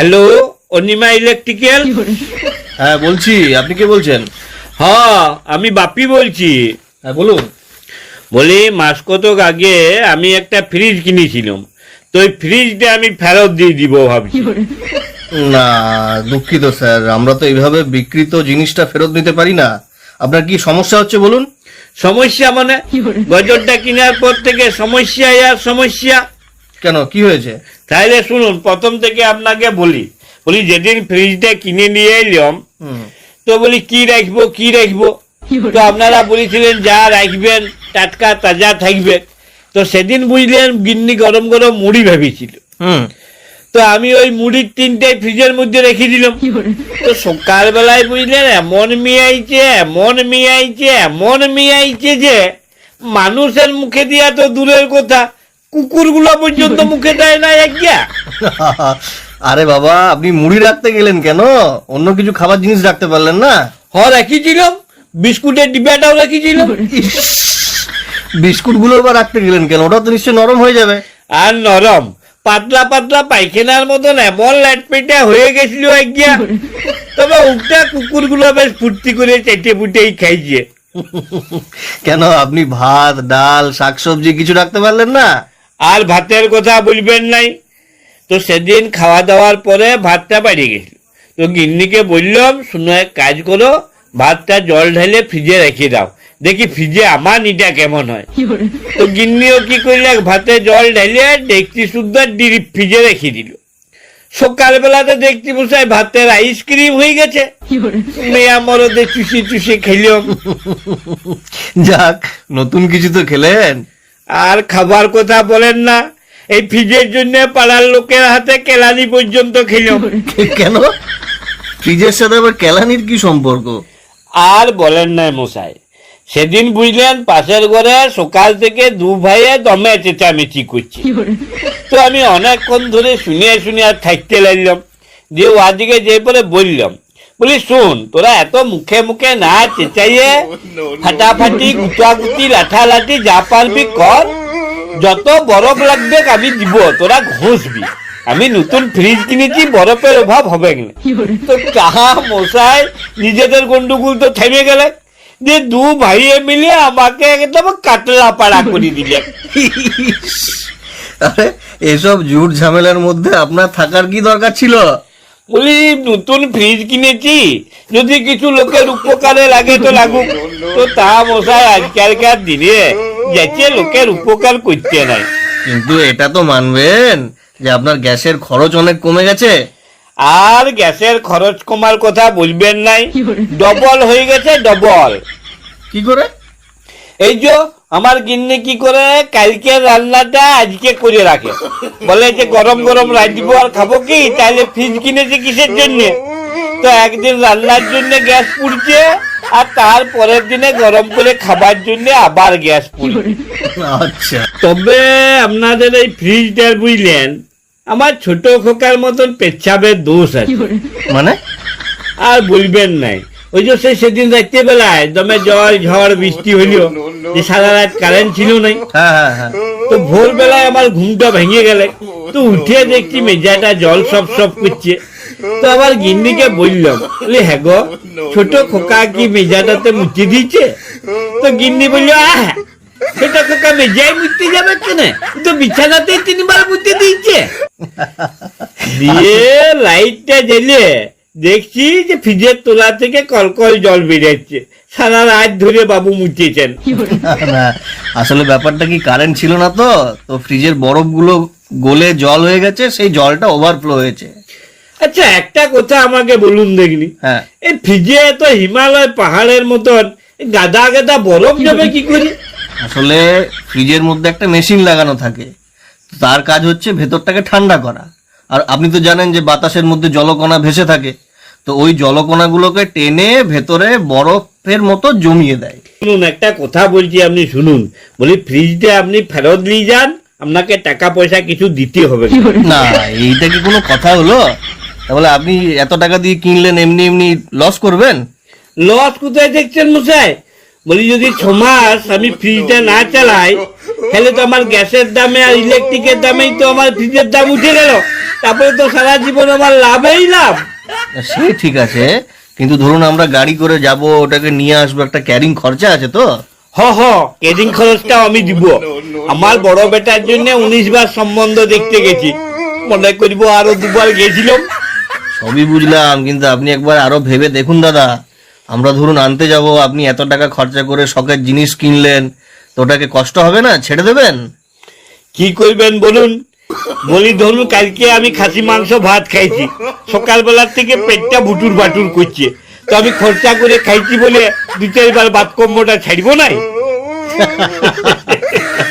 Hello Anima electrical? হ্যাঁ বলছি আপনি কে বলছেন? হ্যাঁ আমি বাপি বলছি। হ্যাঁ বলুন। বলি মাস কতক আগে আমি একটা ফ্রিজ কিনেছিলাম। তো ওই ফ্রিজটা আমি ফেরত দিয়ে দিব ভাবছি। না দুঃখিত স্যার। আমরা তো এইভাবে বিকৃত জিনিসটা ফেরত নিতে পারি না। আপনার কি সমস্যা হচ্ছে বলুন? সমস্যা মানে? গজরটা কেনার পর থেকে সমস্যা আর সমস্যা। কেন? কি হয়েছে? তাহলে শুনুন প্রথম থেকে আপনাকে বলি বলি যেদিন ফ্রিজটা কিনে নিয়ে এলাম তো বলি কি রাখব কি রাখব? তো আপনারা বলেছিলেন যা রাখবেন টাটকা তাজা থাকবে। তো সেদিন বুঝলেন গিন্নি গরম গরম মুড়ি ভেবেছিল। হুম। তো আমি ওই মুড়ির তিনটাই ফ্রিজের মধ্যে রেখে দিলাম। তো সকালবেলায় বুঝলেন এমন মিয়াইছে এমন মিয়াইছে এমন মিয়াইছে যে মানুষের মুখে দিয়া তো দূরের কথা। কুকুরগুলো পর্যন্ত মুখে দেয় না একগিয়া আরে বাবা আপনি মুড়ি রাখতে গেলেন কেন? অন্য কিছু খাবার জিনিস রাখতে পারলেন না? হ রেখেছিলাম। বিস্কুটের ডিব্বাটাও রেখেছিলাম। বিস্কুটগুলো বা রাখতে গেলেন কেন? ওটা তো নিশ্চয়ই নরম হয়ে যাবে। আর নরম। পাতলা পাতলা পায়খানার মতন এমন ল্যাটপেটে হয়ে গেছিল একগিয়া তবে উল্টা কুকুরগুলো বেশ ফুর্তি করে চেটে ফুটেই খাইছে। কেন? আপনি ভাত ডাল শাকসবজি কিছু রাখতে পারলেন না? আর ভাতের কথা বলবেন নাই। তো সেদিন খাওয়া দাওয়ার পরে ভাতটা বাড়ি গেছিল তো গিন্নিকে বললাম শুনো এক কাজ করো ভাতটা জল ঢেলে ফ্রিজে রেখে দাও। দেখি ফ্রিজে আমার নিটা কেমন হয়? তো গিন্নিও কি করলে ভাতে জল ঢেলে দেখছি সুদ্ধা ডিপ ফ্রিজে রেখে দিল। সকালবেলাতে দেখছি বসাই ভাতের আইসক্রিম হয়ে গেছে। মেয়া মরদে চুষি চুষি খেলাম যাক নতুন কিছু তো খেলেন। আর খাবার কথা বলেন না। এই ফ্রিজের জন্য পাড়ার লোকের হাতে কেলানি পর্যন্ত খেলাম কেন? ফ্রিজের সাথে আবার কেলানির কি সম্পর্ক? আর বলেন না মশাই সেদিন বুঝলেন পাশের ঘরে সকাল থেকে দু ভাইয়ে দমে চেঁচামেচি করছি। তো আমি অনেকক্ষণ ধরে শুনিয়ে শুনিয়ে আর থাকতে লাগলাম দিয়ে ওদিকে যে পরে বললাম বলি শুন তোরা এত মুখে মুখে না চেঁচাইয়ে ফাটাফাটি গুটাগুটি লাঠালাঠি যা পারবি কর যত বরফ লাগবে আমি দিব তোরা ঘষবি আমি নতুন ফ্রিজ কিনেছি বরফের অভাব হবে না তো কাহা মশাই নিজেদের গন্ডগোল তো থেমে গেলে যে দু ভাইয়ে মিলে আমাকে একদম কাটলা পাড়া করে দিলে আরে এসব জুট ঝামেলার মধ্যে আপনার থাকার কি দরকার ছিল বলি নতুন ফ্রিজ কিনেছি। যদি কিছু লোকের উপকারে লাগে তো লাগুক। তো তা মশাই আজকালকার দিনে। যাচ্ছে লোকের উপকার করতে নাই। কিন্তু এটা তো মানবেন যে আপনার গ্যাসের খরচ অনেক কমে গেছে। আর গ্যাসের খরচ কমার কথা বলবেন নাই। ডবল হয়ে গেছে ডবল। কি করে? এই যে আমার গিন্নি কি করে কালকে রান্নাটা আজকে করে রাখে? বলে যে গরম গরম রাঁধবো আর খাব কি? তাহলে ফ্রিজ কিনেছে কিসের জন্য? তো একদিন রান্নার জন্য গ্যাস পুড়ছে আর তার পরের দিনে গরম করে খাবার জন্য আবার গ্যাস পুড়ছে। আচ্ছা। তবে আপনাদের এই ফ্রিজটার বুঝলেন আমার ছোট খোকার মতন পেচ্ছাবের দোষ আছে। মানে? আর বলবেন নাই। ওই যে সে সেদিন রাত্রে বেলায় দমে জল ঝড় বৃষ্টি হইল যে সারা রাত কারেন্ট ছিল নাই। হ্যাঁ হ্যাঁ হ্যাঁ। তো ভোরবেলায় আমার ঘুমটা ভেঙে গেলে তো উঠে দেখছি মেজাটা জল সব সব করছে। তো আবার গিন্নিকে বললাম বলি হ্যাঁ গো ছোট খোকা কি মেজাটাতে মুছে দিচ্ছে তো গিন্নি বলল আহ ছোট খোকা মেজাই মুছতে যাবে কেন? তো বিছানাতেই তিনবার মুছে দিচ্ছে দিয়ে লাইটটা জ্বেলে দেখছি যে ফ্রিজের তোলা থেকে কলকল জল বেরোচ্ছে সারা রাত ধরে বাবু মুছেছেন। না আসলে ব্যাপারটা কি কারেন্ট ছিল না তো? তো ফ্রিজের বরফগুলো গলে জল হয়ে গেছে সেই জলটা ওভারফ্লো হয়েছে। আচ্ছা একটা কথা আমাকে বলুন দেখনি। হ্যাঁ। এই ফ্রিজে তো হিমালয় পাহাড়ের মতন গাদা গাদা বরফ যাবে কি করে? আসলে ফ্রিজের মধ্যে একটা মেশিন লাগানো থাকে। তার কাজ হচ্ছে ভেতরটাকে ঠান্ডা করা। আর আপনি তো জানেন যে বাতাসের মধ্যে জলকণা ভেসে থাকে। তো ওই জলকণাগুলোকে টেনে ভেতরে বরফের মতো জমিয়ে দেয়। শুনুন একটা কথা বলছি আপনি শুনুন। বলি ফ্রিজটা আপনি ফেরত নিয়ে যান আপনাকে টাকা পয়সা কিছু দিতে হবে। না। না এইটা কি কোনো কথা হলো? তাহলে আপনি এত টাকা দিয়ে কিনলেন এমনি এমনি লস করবেন? লস কোথায় দেখছেন মশাই? বলি যদি ছ মাস আমি ফ্রিজটা না চালাই তাহলে তো আমার গ্যাসের দামে আর ইলেকট্রিকের দামেই তো আমার ফ্রিজের দাম উঠে গেল। তারপরে তো সারা জীবন আমার লাভেই লাভ। সে ঠিক আছে কিন্তু ধরুন আমরা গাড়ি করে যাব ওটাকে নিয়ে আসব একটা ক্যারিং খরচা আছে তো? হ হ কেদিন খরচটাও আমি দিব। আমার বড় বেটার জন্য উনিশ বার সম্বন্ধ দেখতে গেছি। মনে করিব আরও দুবার গেছিলাম। সবই বুঝলাম কিন্তু আপনি একবার আরও ভেবে দেখুন দাদা। আমরা ধরুন আনতে যাব আপনি এত টাকা খরচা করে শখের জিনিস কিনলেন তো ওটাকে কষ্ট হবে না? ছেড়ে দেবেন? কি করবেন বলুন? বলি, ধরুন, কালকে আমি খাসি, মাংস, ভাত খাইছি। সকালবেলার থেকে পেটটা ভুটুর ভাটুর করছে। তো আমি খরচা করে খাইছি বলে দু চারবার বাত কম্বটা ছাড়বো নাই?